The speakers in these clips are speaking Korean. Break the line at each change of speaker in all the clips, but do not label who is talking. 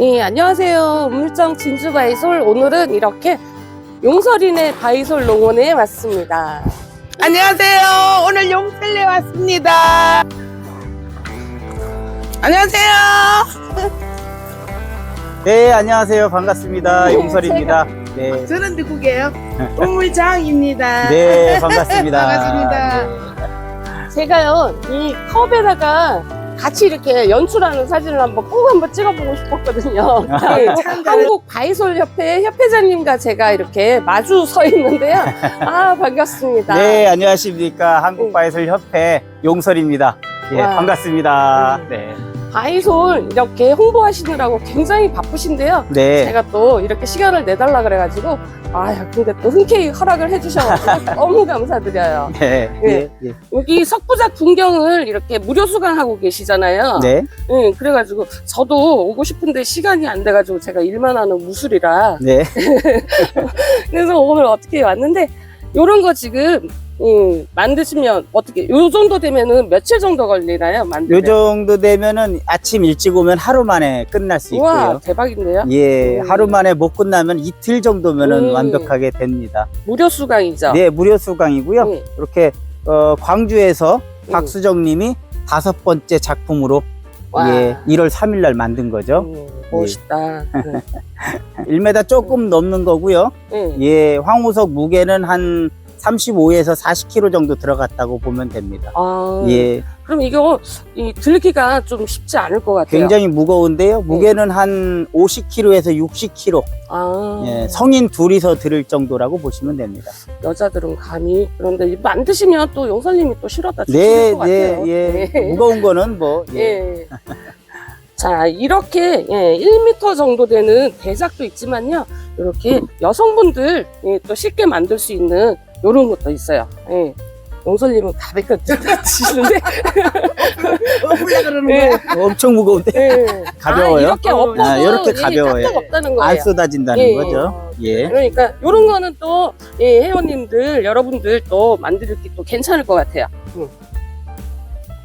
네, 안녕하세요. 우물정 진주 바이솔. 오늘은 이렇게 용설이네 바이솔 농원에 왔습니다.
안녕하세요. 오늘 용셀레 왔습니다. 안녕하세요.
네, 안녕하세요. 반갑습니다. 용설입니다. 네.
저는 누구게요? 우물장입니다.
네, 반갑습니다.
반갑습니다.
제가요, 이 컵에다가 같이 이렇게 연출하는 사진을 한번 꼭 한번 찍어보고 싶었거든요. 네,
참
한국 바이솔 협회 협회장님과 제가 이렇게 마주 서 있는데요. 아, 반갑습니다.
네, 안녕하십니까. 한국 바이솔 협회 용설입니다. 예,
와.
반갑습니다.
음.
네.
바이솔 이렇게 홍보하시느라고 굉장히 바쁘신데요.
네.
제가 또 이렇게 시간을 내달라 그래가지고 아 근데 또 흔쾌히 허락을 해주셔가지고 너무 감사드려요.
네.
네.
예, 예.
여기 석부작 풍경을 이렇게 무료 수강하고 계시잖아요.
네.
응, 그래가지고 저도 오고 싶은데 시간이 안 돼가지고 제가 일만 하는 무술이라
네.
그래서 오늘 어떻게 왔는데 요런 거 지금 음, 만드시면 어떻게 요 정도 되면은 며칠 정도 걸리나요? 만드면?
요 정도 되면은 아침 일찍 오면 하루 만에 끝날 수
우와
있고요.
대박인데요?
예,
음.
하루 만에 못 끝나면 이틀 정도면은
음.
완벽하게 됩니다.
무료 수강이죠?
네, 무료 수강이고요.
음.
이렇게 어, 광주에서
음.
박수정 님이 다섯 번째 작품으로
와.
예, 1월 3일 날 만든 거죠.
음, 멋있다. 응.
1m 조금 넘는 거고요.
응.
예, 황우석 무게는 한 35에서 40kg 정도 들어갔다고 보면 됩니다.
아,
예,
그럼 이거 이 들기가 좀 쉽지 않을 것 같아요.
굉장히 무거운데요. 무게는 한 50kg에서 60kg.
아,
예, 성인 둘이서 들을 정도라고 보시면 됩니다.
여자들은 감히 그런데 이 만드시면 또 용선님이 또 실어다 주실
네,
것
네,
같아요.
예.
네.
무거운 거는 뭐, 예.
예. 자, 이렇게 예, 1m 정도 되는 대작도 있지만요. 이렇게 여성분들 예, 또 쉽게 만들 수 있는 이런 것도 있어요. 예. 용설님은 가볍게 드시는데
어플라 그러는
예,
거야?
엄청 무거운데
예.
가벼워요?
아, 이렇게 엎어도
아, 이렇게
이게
가벼워요.
없다는 거예요.
안 쏟아진다는
예,
거죠. 예.
그러니까 이런 거는 또 예, 회원님들 여러분들 또 만들기 또 괜찮을 것 같아요. 음.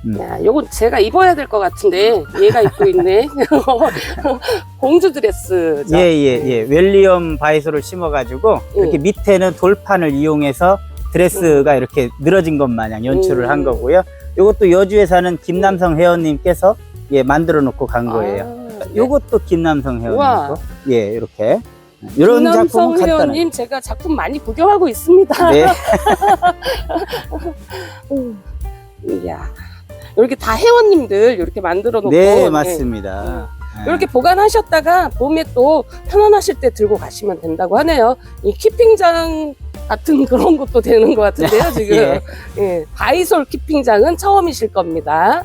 음.
야, 요건 제가 입어야 될 것 같은데 얘가 입고 있네. 공주 드레스죠.
예, 예, 예. 웰리엄 바이소를 심어가지고 이렇게
음.
밑에는 돌판을 이용해서 드레스가 이렇게 늘어진 것 마냥 연출을
음.
한 거고요. 이것도 여주에 사는 김남성 회원님께서 예, 만들어 놓고 간 거예요.
아, 네.
요것도 김남성
우와.
회원님이고, 예, 이렇게 이런
김남성
작품은 간단해요.
회원님 제가 작품 많이 구경하고 있습니다.
네,
음. 이야. 이렇게 다 회원님들 이렇게 만들어 놓고
네, 맞습니다. 예.
이렇게 보관하셨다가 봄에 또 편안하실 때 들고 가시면 된다고 하네요. 이 키핑장 같은 그런 것도 되는 것 같은데요, 지금.
예.
예. 바이솔 키핑장은 처음이실 겁니다.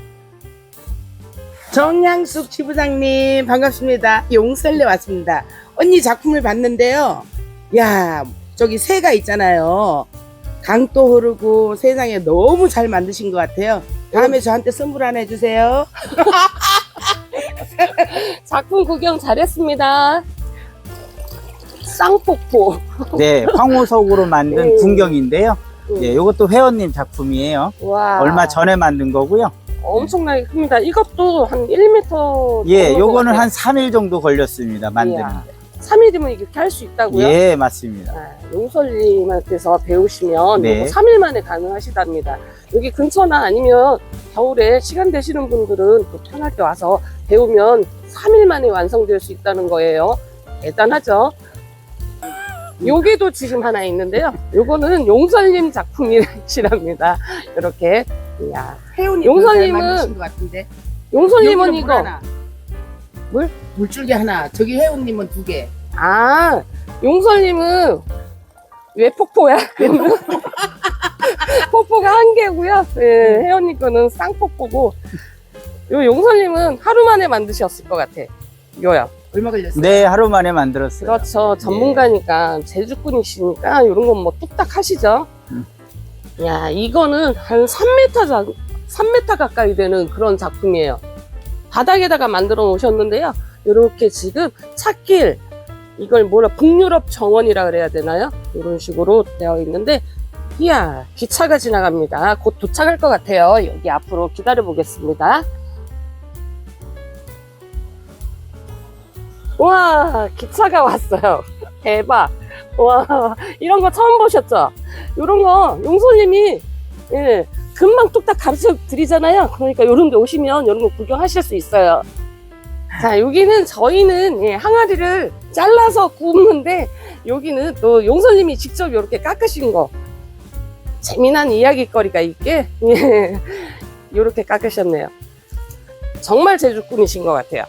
정양숙 지부장님 반갑습니다. 용셀레 왔습니다. 언니 작품을 봤는데요. 야, 저기 새가 있잖아요. 강도 흐르고 세상에 너무 잘 만드신 것 같아요. 다음에 저한테 선물 하나 해주세요.
작품 구경 잘했습니다. 쌍폭포.
네, 황호석으로 만든
음.
풍경인데요.
음.
예, 이것도 회원님 작품이에요.
와.
얼마 전에 만든 거고요.
엄청나게 큽니다. 이것도 한 1m.
예, 요거는 한 3일 정도 걸렸습니다. 만드는데.
3일이면 이렇게 할 수 있다고요?
예, 맞습니다.
아, 용설님한테서 배우시면
네.
요거 3일 만에 가능하시답니다. 여기 근처나 아니면 겨울에 시간 되시는 분들은 또 편하게 와서 배우면 3일 만에 완성될 수 있다는 거예요. 대단하죠? 여기도 지금 하나 있는데요. 요거는 용설님 작품이시랍니다. 이렇게. 이야. 용선님은-
같은데.
용설님은
여기는 물
이거.
하나.
물?
물줄기 하나. 저기 혜원님은 두 개.
아, 용설님은 왜 폭포야? 폭포가 한 개고요. 예, 혜연이 거는 쌍폭포고. 요 용설님은 하루 만에 만드셨을 것 같아. 요요.
얼마 걸렸어요?
네, 하루 만에 만들었어요.
그렇죠. 전문가니까, 제주꾼이시니까, 요런 건 뭐 뚝딱 하시죠.
음.
야, 이거는 한 3m, 작, 3m 가까이 되는 그런 작품이에요. 바닥에다가 만들어 놓으셨는데요. 요렇게 지금 찻길, 이걸 뭐라, 북유럽 정원이라 그래야 되나요? 이런 식으로 되어 있는데, 이야, 기차가 지나갑니다. 곧 도착할 것 같아요. 여기 앞으로 기다려 보겠습니다. 와, 기차가 왔어요. 대박. 와, 이런 거 처음 보셨죠? 이런 거 용소님이 예, 금방 뚝딱 가르쳐 드리잖아요. 그러니까 이런 데 오시면 이런 거 구경하실 수 있어요. 자, 여기는 저희는 예, 항아리를 잘라서 굽는데 여기는 또 용소님이 직접 이렇게 깎으신 거 재미난 이야기거리가 있게 예, 이렇게 깎으셨네요. 정말 제주꾼이신 것 같아요.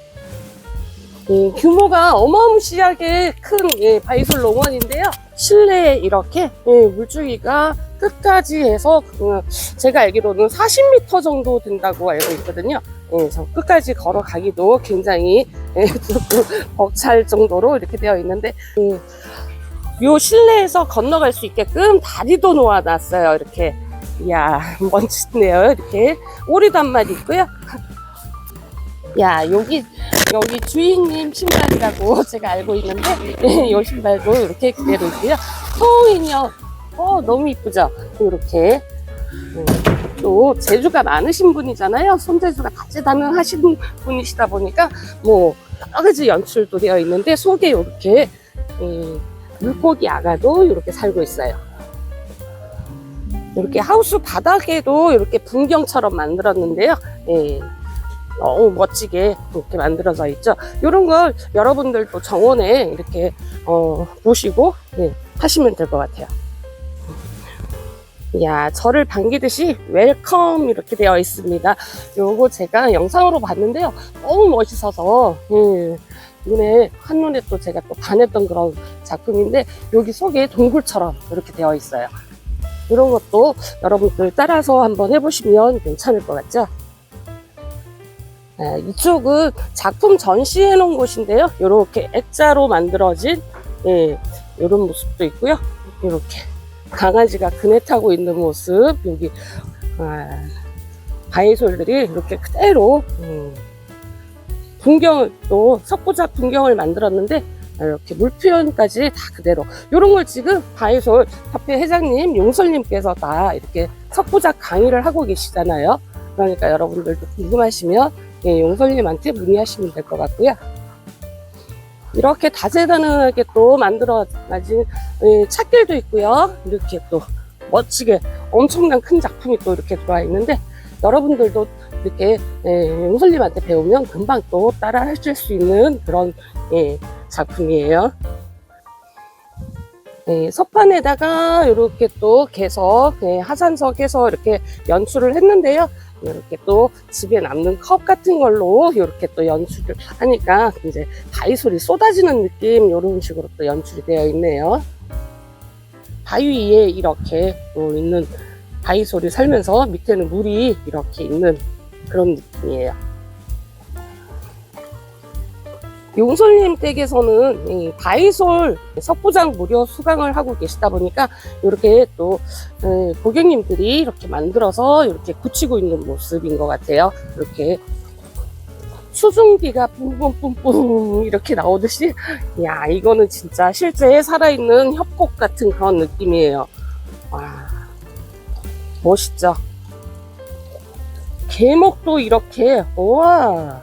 예, 규모가 어마무시하게 큰 예, 바이솔 농원인데요. 실내에 이렇게 예, 물줄기가 끝까지 해서 그, 제가 알기로는 40m 정도 된다고 알고 있거든요. 예, 저 끝까지 걸어가기도 굉장히 예, 벅찰 정도로 이렇게 되어 있는데 예, 요 실내에서 건너갈 수 있게끔 다리도 놓아놨어요. 이렇게 이야 멋지네요. 이렇게 마리 있고요. 야 여기 여기 주인님 신발이라고 제가 알고 있는데 예, 이 신발도 이렇게 그대로 있고요. 소인이요. 어 너무 이쁘죠. 이렇게 음, 또 재주가 많으신 분이잖아요. 손재주가 다재다능하신 분이시다 보니까 뭐 여러 가지 연출도 되어 있는데 속에 이렇게 예, 물고기 아가도 이렇게 살고 있어요. 이렇게 하우스 바닥에도 이렇게 풍경처럼 만들었는데요. 예, 너무 멋지게 이렇게 만들어져 있죠. 이런 걸 여러분들도 정원에 이렇게 어, 보시고 예, 하시면 될 것 같아요. 야, 저를 반기듯이 웰컴 이렇게 되어 있습니다. 요거 제가 영상으로 봤는데요. 너무 멋있어서 예, 눈에 한눈에 또 제가 또 반했던 그런 작품인데 여기 속에 동굴처럼 이렇게 되어 있어요. 이런 것도 여러분들 따라서 한번 해보시면 괜찮을 것 같죠? 네, 이쪽은 작품 전시해 놓은 곳인데요. 이렇게 액자로 만들어진 예, 이런 모습도 있고요. 이렇게 강아지가 그네 타고 있는 모습 여기 아, 바이솔들이 이렇게 그대로 음, 풍경을 또 석고작 풍경을 만들었는데 이렇게 물 표현까지 다 그대로 이런 걸 지금 바이솔 협회 회장님 용설님께서 다 이렇게 석고작 강의를 하고 계시잖아요. 그러니까 여러분들도 궁금하시면 예, 용설님한테 문의하시면 될 것 같고요. 이렇게 다재다능하게 또 만들어진 예, 찻길도 있고요. 이렇게 또 멋지게 엄청난 큰 작품이 또 이렇게 들어와 있는데 여러분들도 이렇게 예, 용설님한테 배우면 금방 또 따라 하실 수 있는 그런 예, 작품이에요. 예, 석판에다가 이렇게 또 개석, 예, 하산석 해서 이렇게 연출을 했는데요. 이렇게 또 집에 남는 컵 같은 걸로 이렇게 또 연출을 하니까 이제 바위솔이 쏟아지는 느낌 이런 식으로 또 연출이 되어 있네요. 바위 위에 이렇게 또 있는 바위솔이 살면서 밑에는 물이 이렇게 있는 그런 느낌이에요. 용솔님 댁에서는 이 바이솔 석부장 무료 수강을 하고 계시다 보니까 이렇게 또 에, 고객님들이 이렇게 만들어서 이렇게 굳히고 있는 모습인 것 같아요. 이렇게 수증기가 뿜뿜뿜뿜 이렇게 나오듯이 야 이거는 진짜 실제 살아있는 협곡 같은 그런 느낌이에요. 와 멋있죠. 계목도 이렇게 와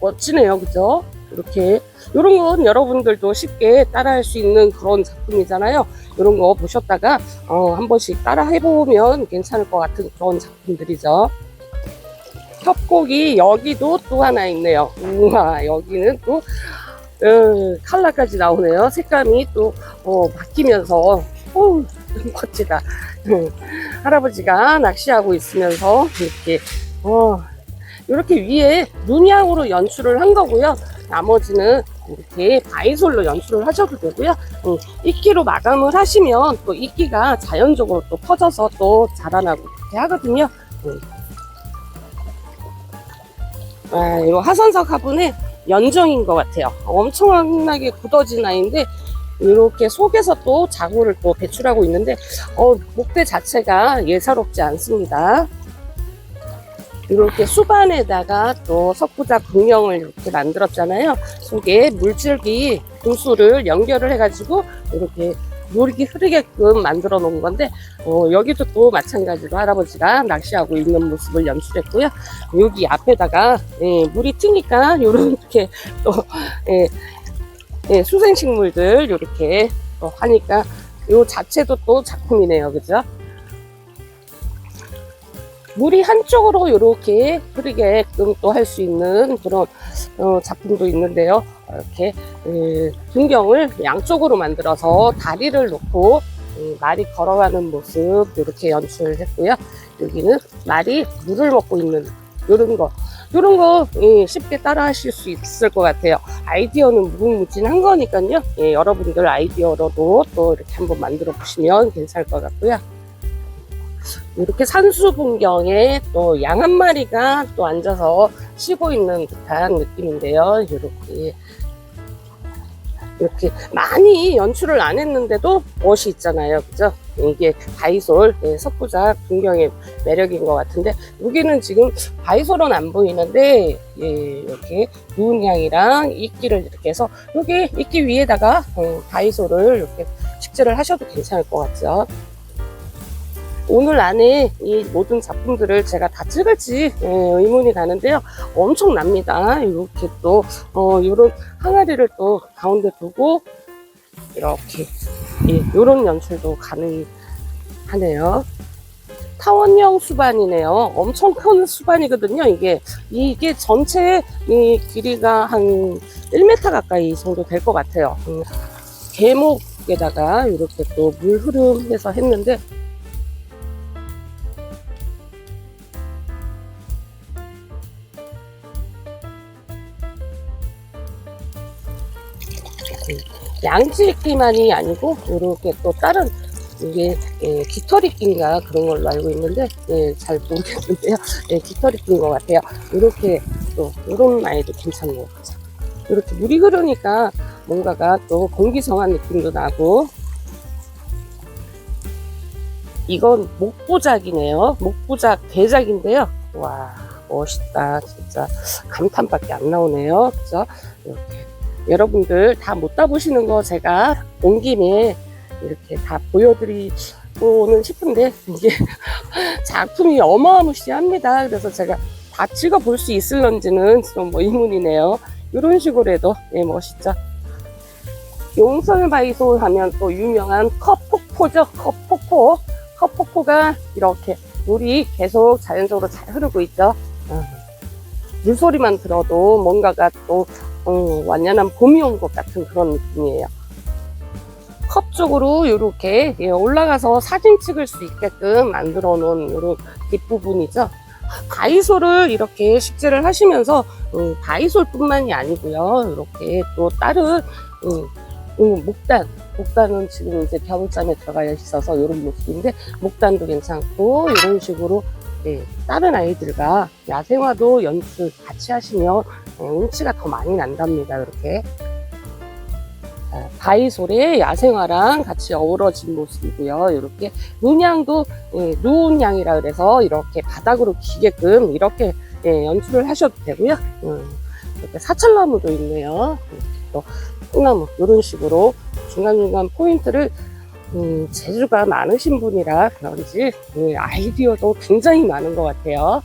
멋지네요, 그죠? 이렇게 이런 건 여러분들도 쉽게 따라할 수 있는 그런 작품이잖아요. 이런 거 보셨다가 어, 한 번씩 따라 해보면 괜찮을 것 같은 그런 작품들이죠. 협곡이 여기도 또 하나 있네요. 우와 여기는 또 어, 칼라까지 나오네요. 색감이 또 어, 바뀌면서 어, 멋지다. 음, 할아버지가 낚시하고 있으면서 이렇게 어, 이렇게 위에 문양으로 연출을 한 거고요. 나머지는 이렇게 바이솔로 연출을 하셔도 되고요. 음, 이끼로 마감을 하시면 또 이끼가 자연적으로 또 퍼져서 또 자라나고 그렇게 하거든요. 음. 아, 이거 하선석 화분의 연정인 것 같아요. 엄청나게 굳어진 아이인데 이렇게 속에서 또 자구를 또 배출하고 있는데 어, 목대 자체가 예사롭지 않습니다. 이렇게 수반에다가 또 석부작 분명을 이렇게 만들었잖아요. 속에 물줄기 분수를 연결을 해가지고 이렇게 물이 흐르게끔 만들어 놓은 건데 어, 여기도 또 마찬가지로 할아버지가 낚시하고 있는 모습을 연출했고요. 여기 앞에다가 예, 물이 트니까 이렇게 또 예, 예, 수생식물들 이렇게 또 하니까 요 자체도 또 작품이네요. 그죠? 물이 한쪽으로 이렇게 흐르게끔 또 할 수 있는 그런 어, 작품도 있는데요. 이렇게 예, 풍경을 양쪽으로 만들어서 다리를 놓고 음, 말이 걸어가는 모습 이렇게 연출을 했고요. 여기는 말이 물을 먹고 있는 이런 거 이런 거 예, 쉽게 따라 하실 수 있을 것 같아요. 아이디어는 무궁무진한 거니까요. 예, 여러분들 아이디어로도 또 이렇게 한번 만들어 보시면 괜찮을 것 같고요. 이렇게 산수 풍경에 또 양 한 마리가 또 앉아서 쉬고 있는 듯한 느낌인데요. 이렇게 이렇게 많이 연출을 안 했는데도 멋이 있잖아요. 그죠? 이게 바이솔 예, 석부작 풍경의 매력인 것 같은데 여기는 지금 바이솔은 안 보이는데 예, 이렇게 누운 향이랑 이끼를 이렇게 해서 여기 이끼 위에다가 음, 바이솔을 이렇게 식재를 하셔도 괜찮을 것 같죠. 오늘 안에 이 모든 작품들을 제가 다 찍을지 예, 의문이 가는데요. 엄청납니다. 이렇게 또 어, 이런 항아리를 또 가운데 두고 이렇게 예, 이런 연출도 가능하네요. 타원형 수반이네요. 엄청 큰 수반이거든요. 이게 이게 전체 이 길이가 한 1m 가까이 정도 될 것 같아요. 음, 계목에다가 이렇게 또 물 흐름해서 했는데 양지끼만이 아니고 이렇게 또 다른 이게 예, 깃털이끼인가 그런 걸로 알고 있는데 예, 잘 모르겠는데요. 예, 깃털이끼인 것 같아요. 이렇게 또 이런 아이도 괜찮은 것 같아요. 이렇게 물이 흐르니까 뭔가가 또 공기성한 느낌도 나고 이건 목부작이네요. 목부작 대작인데요. 와 멋있다 진짜 감탄밖에 안 나오네요. 그죠? 이렇게 여러분들 다 못 따보시는 거 제가 온 김에 이렇게 다 보여드리고는 싶은데 이게 작품이 어마무시합니다. 그래서 제가 다 찍어 볼 수 있을런지는 좀 뭐 의문이네요. 이런 식으로 해도 예, 멋있죠. 용설바이소 하면 또 유명한 컵폭포죠. 컵폭포. 컵폭포가 이렇게 물이 계속 자연적으로 잘 흐르고 있죠. 어, 물소리만 들어도 뭔가가 또 어, 완연한 봄이 온 것 같은 그런 느낌이에요. 컵 쪽으로 이렇게 예, 올라가서 사진 찍을 수 있게끔 만들어 놓은 이런 뒷부분이죠. 바이솔을 이렇게 식재를 하시면서 음, 바이솔뿐만이 아니고요. 이렇게 또 다른 음, 음, 목단, 목단은 지금 이제 겨울잠에 들어가 있어서 이런 모습인데 목단도 괜찮고 이런 식으로 예, 다른 아이들과 야생화도 연출 같이 하시면 예, 운치가 더 많이 난답니다. 이렇게 자, 바이솔의 야생화랑 같이 어우러진 모습이고요. 이렇게 눈양도 예, 누운 양이라 그래서 이렇게 바닥으로 기게끔 이렇게 예, 연출을 하셔도 되고요. 음, 이렇게 사철나무도 있네요. 이렇게 또 콩나무 이런 식으로 중간중간 포인트를 음, 재주가 많으신 분이라 그런지 예, 아이디어도 굉장히 많은 것 같아요.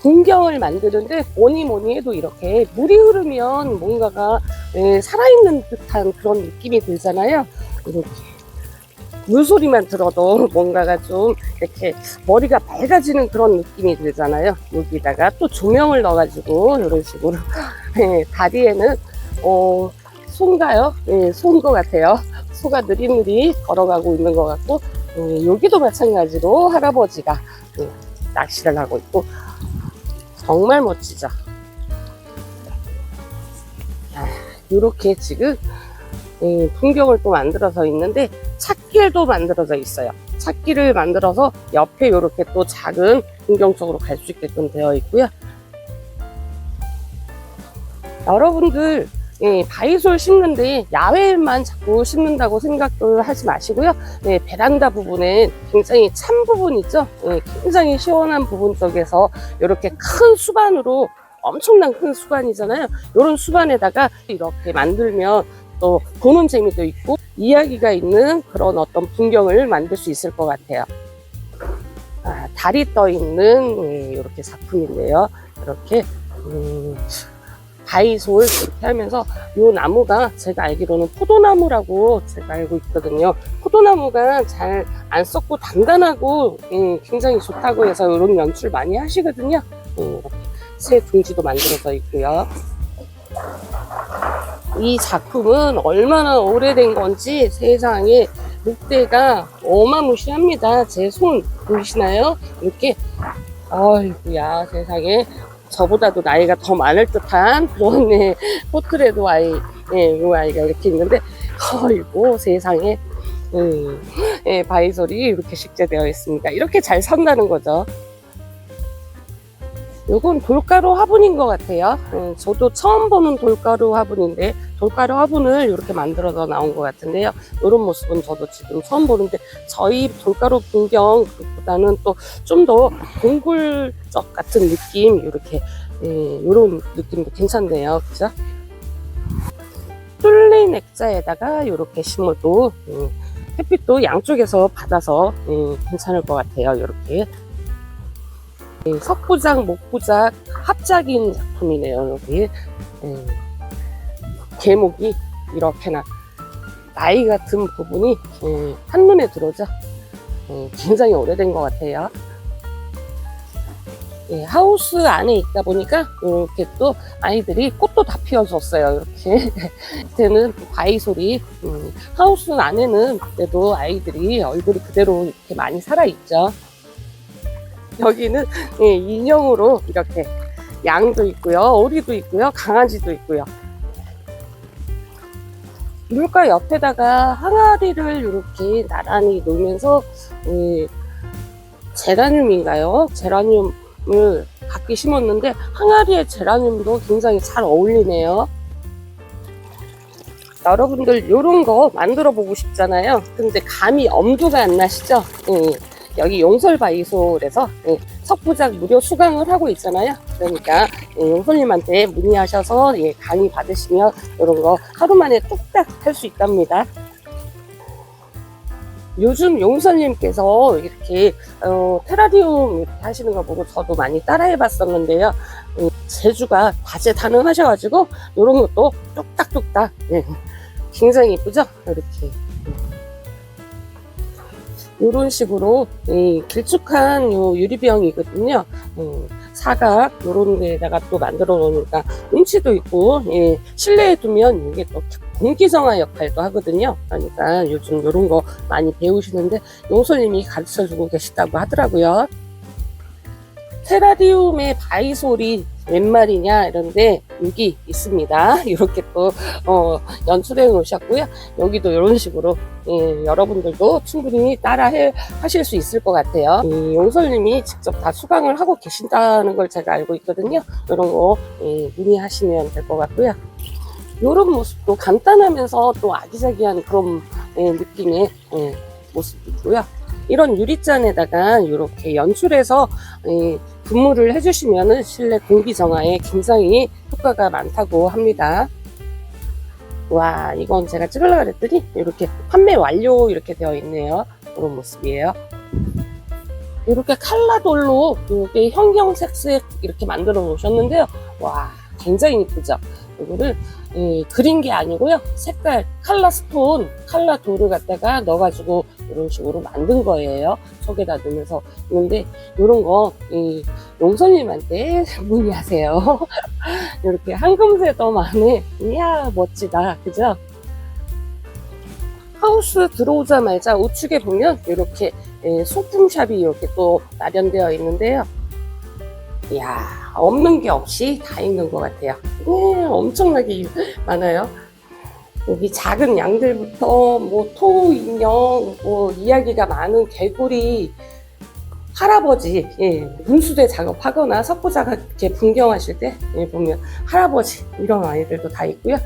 풍경을 만드는데 뭐니 뭐니 해도 이렇게 물이 흐르면 뭔가가 예, 살아있는 듯한 그런 느낌이 들잖아요. 이렇게 물소리만 들어도 뭔가가 좀 이렇게 머리가 밝아지는 그런 느낌이 들잖아요. 여기다가 또 조명을 넣어가지고 이런 식으로 예, 다리에는 어, 소인가요? 예, 소인 것 같아요. 소가 느릿느릿 걸어가고 있는 것 같고 예, 여기도 마찬가지로 할아버지가 예, 낚시를 하고 있고 정말 멋지죠. 아, 이렇게 지금 이 풍경을 또 만들어서 있는데 찻길도 만들어져 있어요. 찻길을 만들어서 옆에 이렇게 또 작은 풍경 쪽으로 갈 수 있게끔 되어 있고요. 여러분들 예, 바이솔 심는데 야외에만 자꾸 심는다고 생각을 하지 마시고요. 예, 베란다 부분에 굉장히 찬 부분 있죠. 예, 굉장히 시원한 부분 쪽에서 이렇게 큰 수반으로 엄청난 큰 수반이잖아요. 이런 수반에다가 이렇게 만들면 또 보는 재미도 있고 이야기가 있는 그런 어떤 풍경을 만들 수 있을 것 같아요. 아, 달이 떠 있는 예, 이렇게 작품인데요. 이렇게 음, 바이솔 이렇게 하면서 요 나무가 제가 알기로는 포도나무라고 제가 알고 있거든요. 포도나무가 잘 안 썩고 단단하고 음, 굉장히 좋다고 해서 이런 연출 많이 하시거든요. 음, 이렇게 새 둥지도 만들어져 있고요. 이 작품은 얼마나 오래된 건지 세상에 목대가 어마무시합니다. 제 손 보이시나요? 이렇게 아이고야 세상에 저보다도 나이가 더 많을 듯한 그런 네, 포트레도 아이 예, 이 아이가 이렇게 있는데 아이고 세상에 음, 예, 바이솔이 이렇게 식재되어 있습니다. 이렇게 잘 산다는 거죠. 요건 돌가루 화분인 것 같아요. 음, 저도 처음 보는 돌가루 화분인데 돌가루 화분을 이렇게 만들어서 나온 것 같은데요. 이런 모습은 저도 지금 처음 보는데 저희 돌가루 풍경보다는 또 좀 더 동굴적 같은 느낌 이렇게 이런 느낌도 괜찮네요. 그죠? 뚫린 액자에다가 이렇게 심어도 음, 햇빛도 양쪽에서 받아서 음, 괜찮을 것 같아요. 이렇게 예, 석부작, 목부작 합작인 작품이네요. 여기 음, 계목이 이렇게나 나이가 든 부분이 음, 한눈에 들어오죠. 음, 굉장히 오래된 것 같아요. 예, 하우스 안에 있다 보니까 이렇게 또 아이들이 꽃도 다 피워줬어요. 이렇게 밑에는 바이솔이 음, 하우스 안에는 그래도 아이들이 얼굴이 그대로 이렇게 많이 살아 있죠. 여기는 예, 인형으로 이렇게 양도 있고요, 오리도 있고요, 강아지도 있고요. 물가 옆에다가 항아리를 이렇게 나란히 놓으면서 예, 제라늄인가요? 제라늄을 갖기 심었는데 항아리에 제라늄도 굉장히 잘 어울리네요. 여러분들 이런 거 만들어 보고 싶잖아요. 근데 감이 엄두가 안 나시죠? 예, 여기 용설바이솔에서 예, 석부작 무료 수강을 하고 있잖아요. 그러니까 예, 용설님한테 문의하셔서 예, 강의 받으시면 이런 거 하루 만에 뚝딱 할 수 있답니다. 요즘 용설님께서 이렇게 어, 이렇게 하시는 거 보고 저도 많이 따라해 봤었는데요. 음, 재주가 다재다능하셔가지고 이런 것도 뚝딱뚝딱 예, 굉장히 이쁘죠? 이렇게 이런 식으로 이 길쭉한 요 유리병이거든요. 음, 사각 요런 데다가 또 만들어 놓으니까 운치도 있고 예, 실내에 두면 이게 또 공기정화 역할도 하거든요. 그러니까 요즘 이런 거 많이 배우시는데 용솔님이 가르쳐 주고 계시다고 하더라고요. 테라리움의 바이솔이 웬 말이냐 이런데 여기 있습니다. 이렇게 또 어, 연출해 놓으셨고요. 여기도 이런 식으로 예, 여러분들도 충분히 따라 해, 하실 수 있을 것 같아요. 이 용설님이 직접 다 수강을 하고 계신다는 걸 제가 알고 있거든요. 이런 거 예, 문의하시면 될 것 같고요. 이런 모습도 간단하면서 또 아기자기한 그런 예, 느낌의 예, 모습이고요. 이런 유리잔에다가 이렇게 연출해서 예, 분무를 해주시면 실내 공기 정화에 굉장히 효과가 많다고 합니다. 와, 이건 제가 찍으려고 그랬더니 이렇게 판매 완료 이렇게 되어 있네요. 이런 모습이에요. 이렇게 칼라돌로 이렇게 형형색색 이렇게 만들어 놓으셨는데요. 와, 굉장히 이쁘죠? 이거를 예, 그린 게 아니고요. 색깔, 칼라 스톤, 칼라 돌을 갖다가 넣어가지고 이런 식으로 만든 거예요. 속에다 넣으면서. 근데 이런 거, 이, 용선님한테 문의하세요. 이렇게 황금새도 많네. 이야, 멋지다. 그죠? 하우스 들어오자마자 우측에 보면 이렇게 예, 소품샵이 이렇게 또 마련되어 있는데요. 이야, 없는 게 없이 다 있는 것 같아요. 네, 엄청나게 많아요. 여기 작은 양들부터 뭐 토 인형, 뭐 이야기가 많은 개구리, 할아버지, 예, 문수대 작업하거나 석고작 이렇게 분경하실 때 예, 보면 할아버지 이런 아이들도 다 있고요.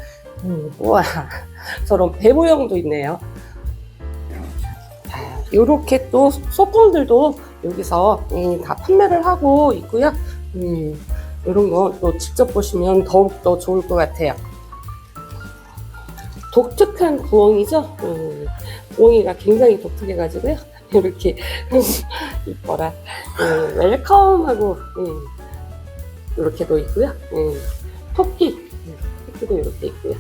음, 우와, 저런 배 모형도 있네요. 이렇게 또 소품들도 여기서 예, 다 판매를 하고 있고요. 음, 이런 거 또 직접 보시면 더욱 더 좋을 것 같아요. 독특한 부엉이죠? 음, 부엉이가 굉장히 독특해가지고요. 이렇게 이뻐라. 음, 웰컴하고 음, 이렇게도 있고요. 음, 토끼 싱크도 이렇게 있고요.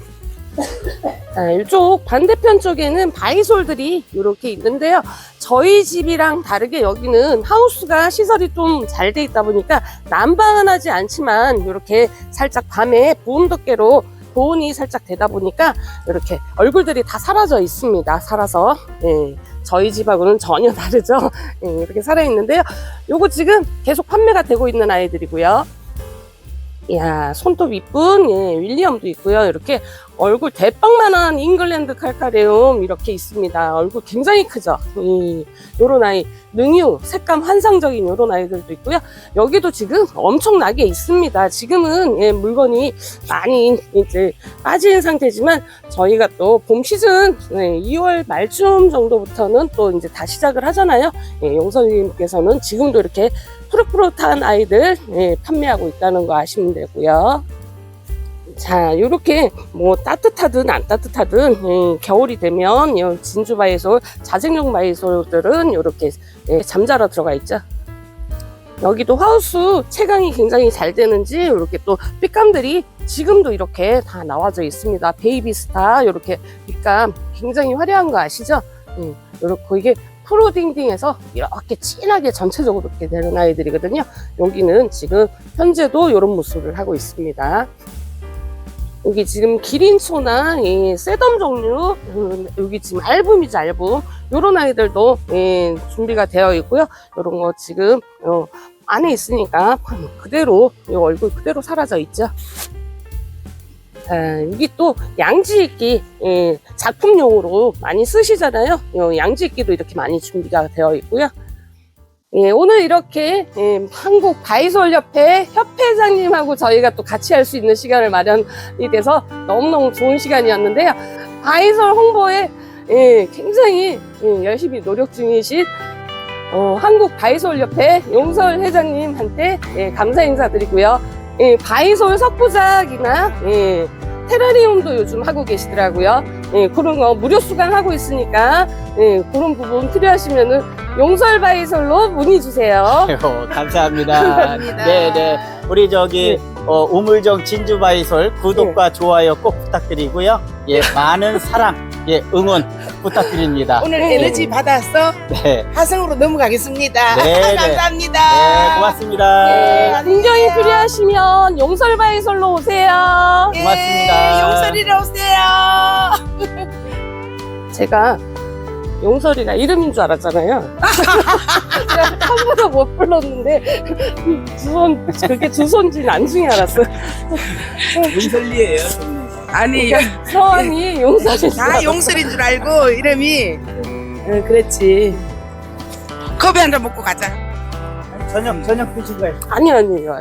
자, 이쪽 반대편 쪽에는 바이솔들이 이렇게 있는데요. 저희 집이랑 다르게 여기는 하우스가 시설이 좀 잘 돼 있다 보니까 난방은 하지 않지만 이렇게 살짝 밤에 보온 덮개로 보온이 살짝 되다 보니까 이렇게 얼굴들이 다 사라져 있습니다. 살아서. 예, 저희 집하고는 전혀 다르죠. 예, 이렇게 살아있는데요. 요거 지금 계속 판매가 되고 있는 아이들이고요. 이야, 손톱 이쁜, 예, 윌리엄도 있고요. 이렇게 얼굴 대빵만한 잉글랜드 칼카레움 이렇게 있습니다. 얼굴 굉장히 크죠. 이, 요런 아이, 능유, 색감 환상적인 요런 아이들도 있고요. 여기도 지금 엄청나게 있습니다. 지금은 예, 물건이 많이 이제 빠진 상태지만 저희가 또 봄 시즌 네, 2월 말쯤 정도부터는 또 이제 다 시작을 하잖아요. 예, 용선님께서는 지금도 이렇게 푸릇푸릇한 아이들 예, 판매하고 있다는 거 아시면 되고요. 자, 이렇게 뭐 따뜻하든 안 따뜻하든 예, 겨울이 되면 요 진주 바이솔, 자생용 바이솔들은 이렇게 예, 잠자러 들어가 있죠. 여기도 하우스 채광이 굉장히 잘 되는지 이렇게 또 빛감들이 지금도 이렇게 다 나와져 있습니다. 베이비스타 이렇게 빛감 굉장히 화려한 거 아시죠? 음, 이렇게 이게 프로딩딩해서 이렇게 진하게 전체적으로 이렇게 되는 아이들이거든요. 여기는 지금 현재도 이런 모습을 하고 있습니다. 여기 지금 기린초나 이 세덤 종류 음, 여기 지금 앨범이죠 앨범 이런 아이들도 예, 준비가 되어 있고요. 이런 거 지금 어, 안에 있으니까 그대로 이 얼굴 그대로 사라져 있죠. 자, 여기 또 양지익기 예, 작품용으로 많이 쓰시잖아요. 요 양지익기도 이렇게 많이 준비가 되어 있고요. 예, 오늘 이렇게 예, 한국 바이솔협회 협회장님하고 저희가 또 같이 할 수 있는 시간을 마련이 돼서 너무너무 좋은 시간이었는데요. 바이솔 홍보에 예, 굉장히 예, 열심히 노력 중이신 어, 한국 바이솔협회 용설 회장님한테 예, 감사 인사드리고요. 예, 바이솔 석부작이나 예, 테라리움도 요즘 하고 계시더라고요. 예, 그런 거 무료 수강하고 있으니까 예, 그런 부분 필요하시면은 용설 바이솔로 문의 주세요.
아유, 감사합니다.
감사합니다.
네, 네. 우리 저기 어, 우물정 진주바이솔 구독과 좋아요 꼭 부탁드리고요. 예, 많은 사랑, 예, 응원 부탁드립니다.
오늘
네.
에너지 받아서
네,
화성으로 넘어가겠습니다.
네, 네.
감사합니다.
네, 고맙습니다.
네.
공정이 필요하시면 용설 바이솔로 오세요.
예,
고맙습니다.
용설이로 오세요.
제가 용설이가 이름인 줄 알았잖아요. 제가 한 번도 못 불렀는데 두 손, 그게 두 손진 안중에 알았어요.
윤설리예요.
아니
성함이 용설이
다 용설인 줄 알고 이름이 응, 그렇지. 커피 한 잔 먹고 가자.
저녁 저녁 드신 거예요?
아니 아니에요.